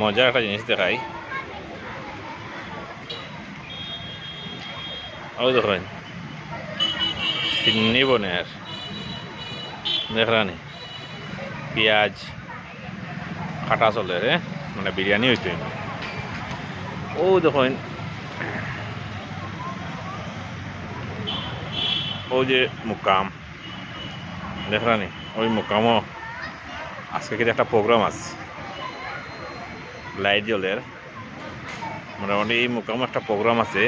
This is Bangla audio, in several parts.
মজার একটা জিনিস দেখাই। ওই দেখেন, চিন্নি বনের দেখরানি পেঁয়াজ, কাটা চলে রে মানে বিরিয়ানি হইতো ও দেখেন ও যে মুকাম দেখরানি ওই মুকামও আজকে কিন্তু একটা প্রোগ্রাম আছে। লাইট জলের মোটামুটি এই মুকাম একটা প্রোগ্রাম আছে।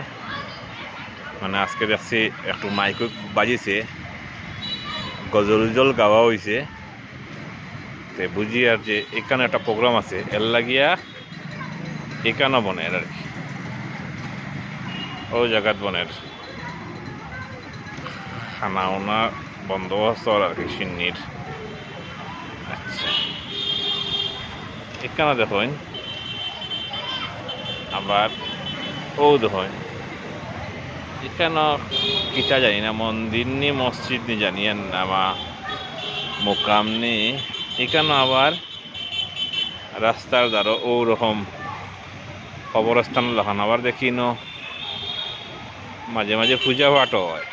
মানে আজকে দেখছি একটু মাইক বাজিছে। গজল জল গাওয়া হয়েছে তে বুঝি আর যে এখানে একটা প্রোগ্রাম আছে। এর লাগিয়া এখানে বনের আর কি। ও জায়গাত বনের। খানা উনা বন্দোবস্ত আর কি সিন্নির। আচ্ছা। এখানে দেখুন আবার ও দেখুন এখানে কিটা জানি না, মন্দির নি, মসজিদ নি, জানি আর নামা, মোকাম নি। এখানে আবার রাস্তার দ্বারা ওরকম কবরস্থান লাগানো আবার দেখি ন মাঝে মাঝে পূজা পাঠও হয়।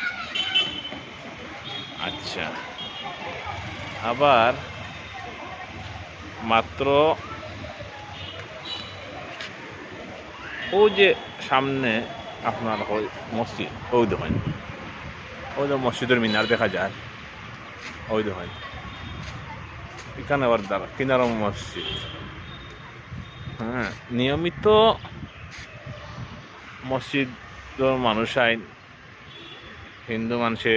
আচ্ছা। আবার মাত্র ও যে সামনে আপনার ওই মসজিদ, ওই দেখেন ওই যে মসজিদের মিনার দেখা যায়, ওই দেখেন এখানে আবার দাঁড়া কিনারম মসজিদ। হ্যাঁ নিয়মিত মসজিদ মানুষ আইন, হিন্দু মানুষে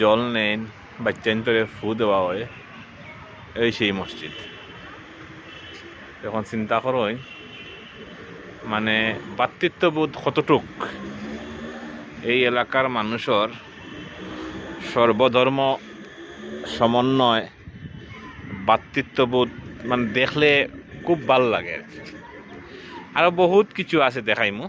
জল নেন বাচ্চান্তরে ফু দেওয়া হয়, এই সেই মসজিদ। এখন চিন্তা করোই মানে বাতৃত্ববোধ কতটুক? এই এলাকার মানুষের সর্বধর্ম সমন্বয়, বাতৃত্ববোধ মানে দেখলে খুব ভালো লাগে আর বহুত কিছু আছে দেখাইমু।